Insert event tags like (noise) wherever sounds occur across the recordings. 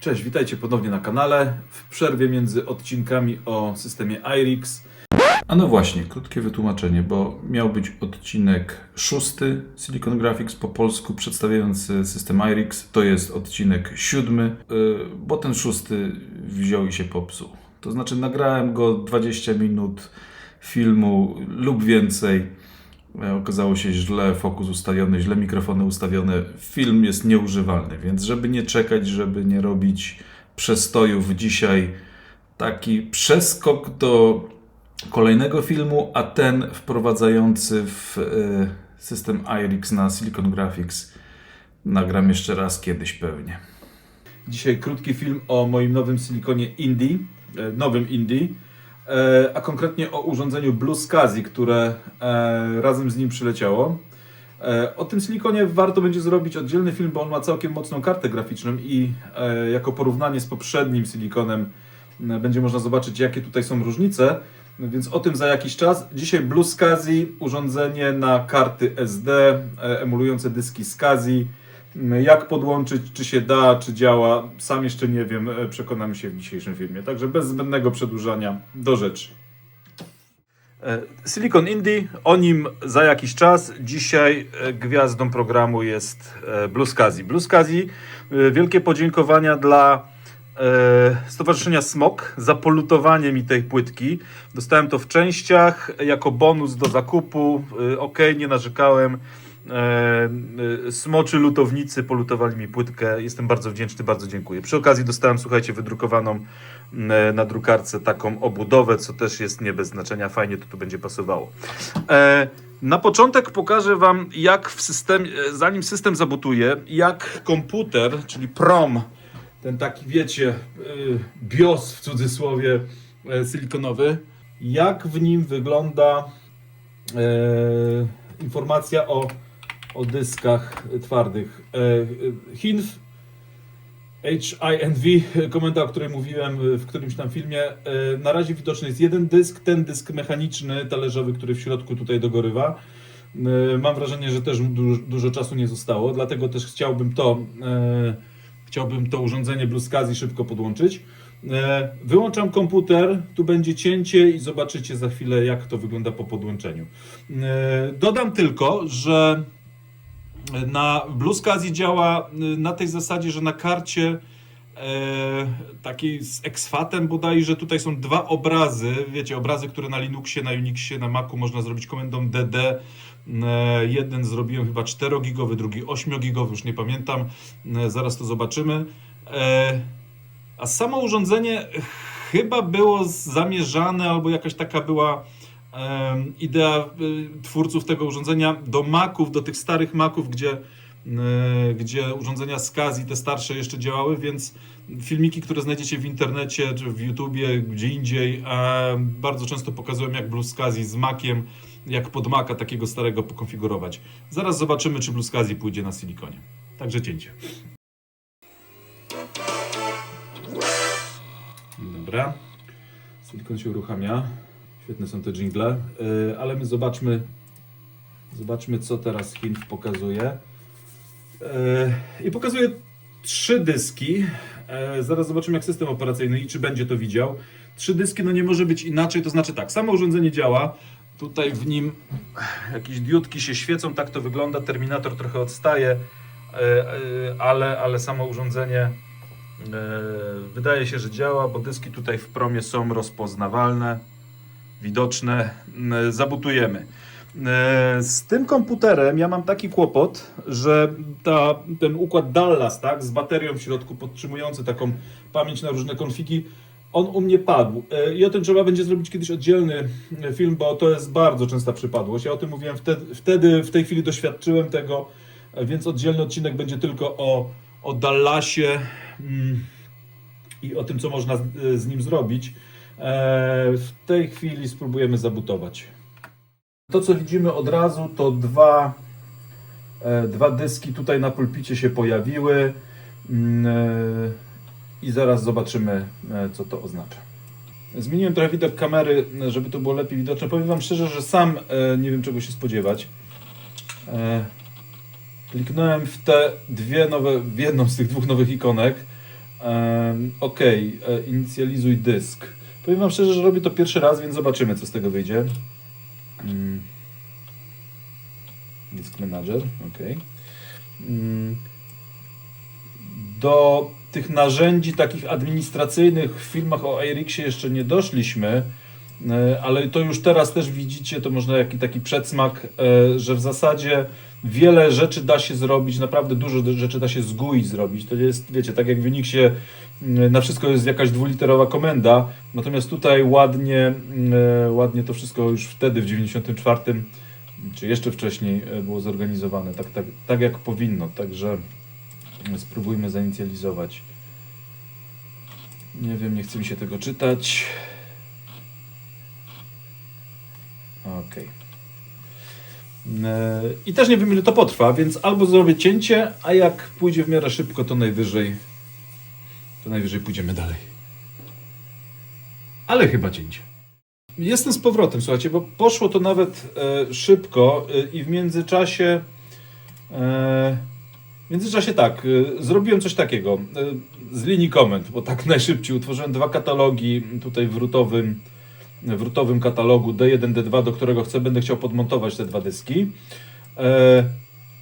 Cześć, witajcie ponownie na kanale. W przerwie między odcinkami o systemie iRix. A no właśnie, krótkie wytłumaczenie, bo miał być odcinek szósty Silicon Graphics po polsku przedstawiający system iRix. To jest odcinek siódmy, yy, bo ten szósty wziął i się popsuł. To znaczy nagrałem go 20 minut filmu lub więcej. E, Okazało się źle fokus ustawiony, źle mikrofony ustawione. Film jest nieużywalny, więc żeby nie czekać, żeby nie robić przestojów dzisiaj, taki przeskok do kolejnego filmu, a ten wprowadzający w e, system iRix na Silicon Graphics nagram jeszcze raz kiedyś pewnie. Dzisiaj krótki film o moim nowym silikonie Indie, e, nowym Indie, a konkretnie o urządzeniu Blue SCSI, które e, razem z nim przyleciało. E, O tym silikonie warto będzie zrobić oddzielny film, bo on ma całkiem mocną kartę graficzną i e, jako porównanie z poprzednim silikonem e, będzie można zobaczyć, jakie tutaj są różnice. Więc o tym za jakiś czas. Dzisiaj Blue SCSI, urządzenie na karty SD, e, emulujące dyski SCSI. Mm, Jak podłączyć, czy się da, czy działa, sam jeszcze nie wiem, e, przekonamy się w dzisiejszym filmie. Także bez zbędnego przedłużania do rzeczy. E, Silicon Indie, o nim za jakiś czas. Dzisiaj e, gwiazdą programu jest e, SCSI, e, wielkie podziękowania dla e, Stowarzyszenia SMOK za polutowanie mi tej płytki. Dostałem to w częściach jako bonus do zakupu. E, Ok, nie narzekałem. E, e, Smoczy lutownicy polutowali mi płytkę. Jestem bardzo wdzięczny, bardzo dziękuję. Przy okazji dostałem, słuchajcie, wydrukowaną e, na drukarce taką obudowę, co też jest nie bez znaczenia. Fajnie to tu będzie pasowało. Na początek pokażę Wam, jak w systemie, zanim system zabutuje, jak komputer, czyli PROM, ten taki, wiecie, BIOS w cudzysłowie silikonowy, jak w nim wygląda informacja o, o dyskach twardych. E, HINV, HINV, komenta, o której mówiłem w którymś tam filmie. E, na razie widoczny jest jeden dysk, ten dysk mechaniczny, talerzowy, który w środku tutaj dogorywa. E, Mam wrażenie, że też dużo, dużo czasu nie zostało, dlatego też chciałbym to, chciałbym to urządzenie Blue SCSI szybko podłączyć. Wyłączam komputer, tu będzie cięcie i zobaczycie za chwilę, jak to wygląda po podłączeniu. Dodam tylko, że na Blue SCSI działa y, na tej zasadzie, że na karcie e, takiej z exfatem bodajże tutaj są dwa obrazy, wiecie, obrazy, które na Linuxie, na Unixie, na Macu można zrobić komendą DD. E, jeden zrobiłem chyba 4-gigowy, drugi 8-gigowy, już nie pamiętam, e, zaraz to zobaczymy. A samo urządzenie chyba było zamierzane, albo jakaś taka była idea y, twórców tego urządzenia do Maców, do tych starych Maców, gdzie, y, gdzie urządzenia SCSI, te starsze jeszcze działały, więc filmiki, które znajdziecie w internecie czy w YouTubie, gdzie indziej, bardzo często pokazują jak Blue SCSI z Maciem, jak pod Maca takiego starego pokonfigurować. Zaraz zobaczymy, czy Blue SCSI pójdzie na silikonie. Także cięcie. Dobra. Silikon się uruchamia. Świetne są te jingle. Yy, ale my zobaczmy, zobaczmy co teraz Hinf pokazuje. Yy, I pokazuje trzy dyski. Yy, zaraz zobaczymy jak system operacyjny i czy będzie to widział. Trzy dyski, no nie może być inaczej, to znaczy tak, samo urządzenie działa. Tutaj w nim jakieś diodki się świecą, tak to wygląda. Terminator trochę odstaje, ale, ale samo urządzenie E, Wydaje się, że działa, bo dyski tutaj w promie są rozpoznawalne, widoczne. Zabutujemy. E, Z tym komputerem ja mam taki kłopot, że ta, ten układ Dallas, tak, z baterią w środku podtrzymujący taką pamięć na różne konfigi, on u mnie padł. E, I o tym trzeba będzie zrobić kiedyś oddzielny e, film, bo to jest bardzo częsta przypadłość. Ja o tym mówiłem wtedy, wtedy w tej chwili doświadczyłem tego, więc oddzielny odcinek będzie tylko o, o Dallasie mm, i o tym, co można z, z nim zrobić. E, W tej chwili spróbujemy zabutować. To, co widzimy od razu, to dwa, e, dwa dyski tutaj na pulpicie się pojawiły Mm, e, i zaraz zobaczymy, co to oznacza. Zmieniłem trochę widok kamery, żeby to było lepiej widoczne. Powiem Wam szczerze, że sam nie wiem, czego się spodziewać. Kliknąłem w te dwie nowe, w jedną z tych dwóch nowych ikonek ok, inicjalizuj dysk. Powiem Wam szczerze, że robię to pierwszy raz, więc zobaczymy, co z tego wyjdzie. Mm. Disk Manager, ok. Mm. Do tych narzędzi takich administracyjnych w filmach o Airixie jeszcze nie doszliśmy, e, ale to już teraz też widzicie, to można jaki taki przedsmak, e, że w zasadzie wiele rzeczy da się zrobić, naprawdę dużo rzeczy da się z GUI zrobić. To jest, wiecie, tak jak w Unixie mm, na wszystko jest jakaś dwuliterowa komenda, natomiast tutaj ładnie, mm, e, ładnie to wszystko już wtedy w 94 czy jeszcze wcześniej e, było zorganizowane, tak, tak, tak jak powinno, także spróbujmy zainicjalizować. Nie wiem, nie chce mi się tego czytać. Okej. E, I też nie wiem, ile to potrwa, więc albo zrobię cięcie, a jak pójdzie w miarę szybko, to najwyżej to najwyżej pójdziemy dalej. Ale chyba cięcie. Jestem z powrotem, słuchajcie, bo poszło to nawet e, szybko e, i w międzyczasie e, w międzyczasie tak, e, zrobiłem coś takiego e, z linii komend, bo tak (laughs) najszybciej utworzyłem dwa katalogi tutaj w rootowym, w rootowym katalogu D1, D2, do którego chcę, będę chciał podmontować te dwa dyski. E,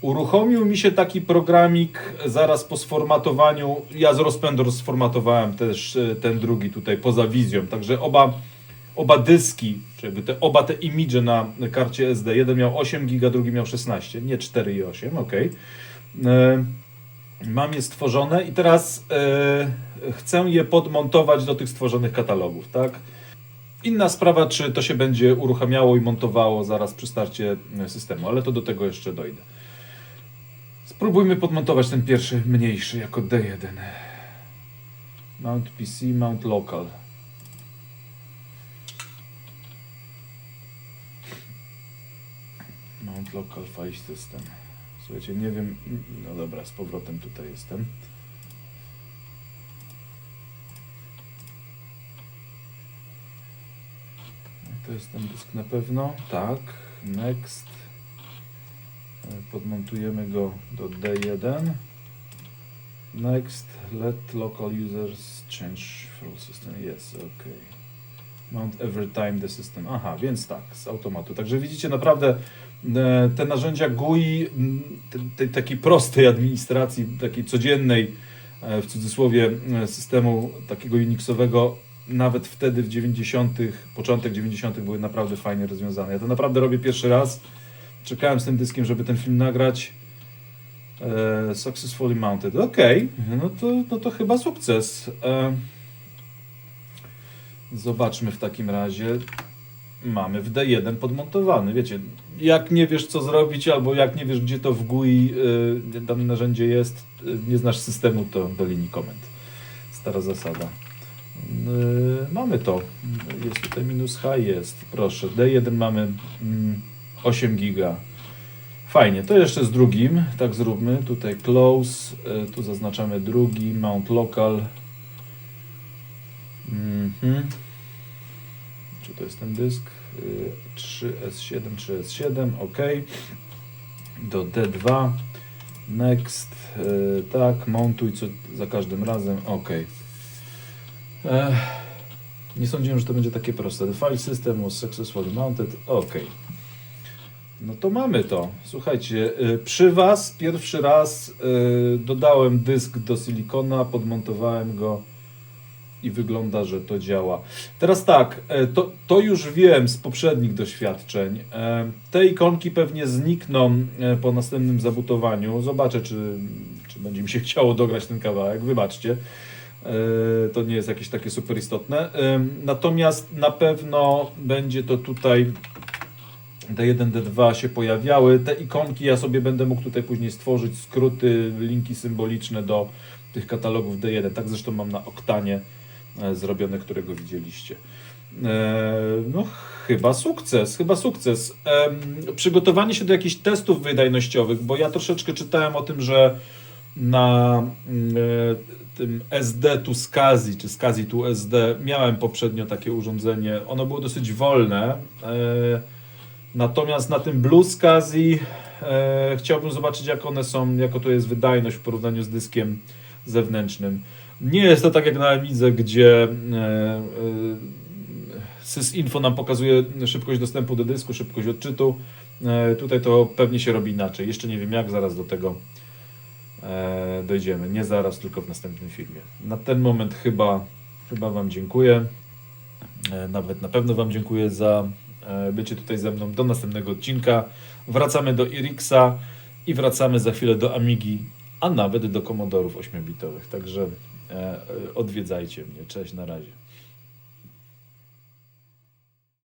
uruchomił mi się taki programik zaraz po sformatowaniu. Ja z rozpędu sformatowałem też e, ten drugi tutaj poza wizją, także oba, oba dyski, czy jakby te, oba te imidże na karcie SD. Jeden miał 8 giga, drugi miał 16, nie 4 i 8, ok. E, Mam je stworzone i teraz e, chcę je podmontować do tych stworzonych katalogów, tak? Inna sprawa, czy to się będzie uruchamiało i montowało zaraz przy starcie systemu, ale to do tego jeszcze dojdę. Spróbujmy podmontować ten pierwszy, mniejszy, jako D1. Mount PC, mount local. Mount local file system. Słuchajcie, nie wiem. No dobra, z powrotem tutaj jestem. To jest ten dysk na pewno. Tak. Next. Podmontujemy go do D1. Next. Let local users change file system. Yes, ok. Mount every time the system. Aha, więc tak, z automatu. Także widzicie, naprawdę e, te narzędzia GUI, tej takiej prostej administracji, takiej codziennej, e, w cudzysłowie, e, systemu takiego Unixowego, nawet wtedy w 90., początek 90., były naprawdę fajnie rozwiązane. Ja to naprawdę robię pierwszy raz. Czekałem z tym dyskiem, żeby ten film nagrać. E, successfully mounted. Okej, no, to, no to chyba sukces. E, zobaczmy w takim razie. Mamy w D1 podmontowany. Wiecie, jak nie wiesz co zrobić, albo jak nie wiesz gdzie to w GUI y, dane narzędzie jest, y, nie znasz systemu, to do linii komend. Stara zasada. Y, mamy to. Jest tutaj minus H, jest. Proszę. D1 mamy mm, 8 giga. Fajnie, to jeszcze z drugim, tak zróbmy. Tutaj close, y, tu zaznaczamy drugi, mount local. Mhm. Czy to jest ten dysk? Y, 3S7, 3S7, ok. Do D2. Next. y, Tak, montuj co za każdym razem. Ok. Nie sądziłem, że to będzie takie proste. The file system was successfully mounted. Ok. No to mamy to. Słuchajcie, y, przy Was pierwszy raz y, dodałem dysk do silikona, podmontowałem go i wygląda, że to działa. Teraz tak, e, to, to już wiem z poprzednich doświadczeń. Te ikonki pewnie znikną po następnym zabutowaniu. Zobaczę, czy, czy będzie mi się (laughs) chciało dograć ten kawałek. Wybaczcie. To nie jest jakieś takie super istotne. Natomiast na pewno będzie to tutaj D1, D2 się pojawiały. Te ikonki ja sobie będę mógł tutaj później stworzyć, skróty, linki symboliczne do tych katalogów D1. Tak zresztą mam na Oktanie e, zrobione, którego widzieliście. E, No, chyba sukces, chyba sukces. Przygotowanie się do jakichś testów wydajnościowych, bo ja troszeczkę czytałem o tym, że na mm, e, tym SD tu SCSI, czy SCSI tu SD, miałem poprzednio takie urządzenie. Ono było dosyć wolne. Natomiast na tym Blue SCSI e, chciałbym zobaczyć, jak one są, jaka to jest wydajność w porównaniu z dyskiem zewnętrznym. Nie jest to tak jak na Amidze, gdzie e, e, sysinfo nam pokazuje szybkość dostępu do dysku, szybkość odczytu. E, tutaj to pewnie się robi inaczej. Jeszcze nie wiem jak, zaraz do tego e, dojdziemy. Nie zaraz, tylko w następnym filmie. Na ten moment chyba, chyba Wam dziękuję. E, Nawet na pewno Wam dziękuję za bycie tutaj ze mną. Do następnego odcinka. Wracamy do Irixa i wracamy za chwilę do Amigi, a nawet do Commodorów 8-bitowych. Także e, e, odwiedzajcie mnie. Cześć, na razie.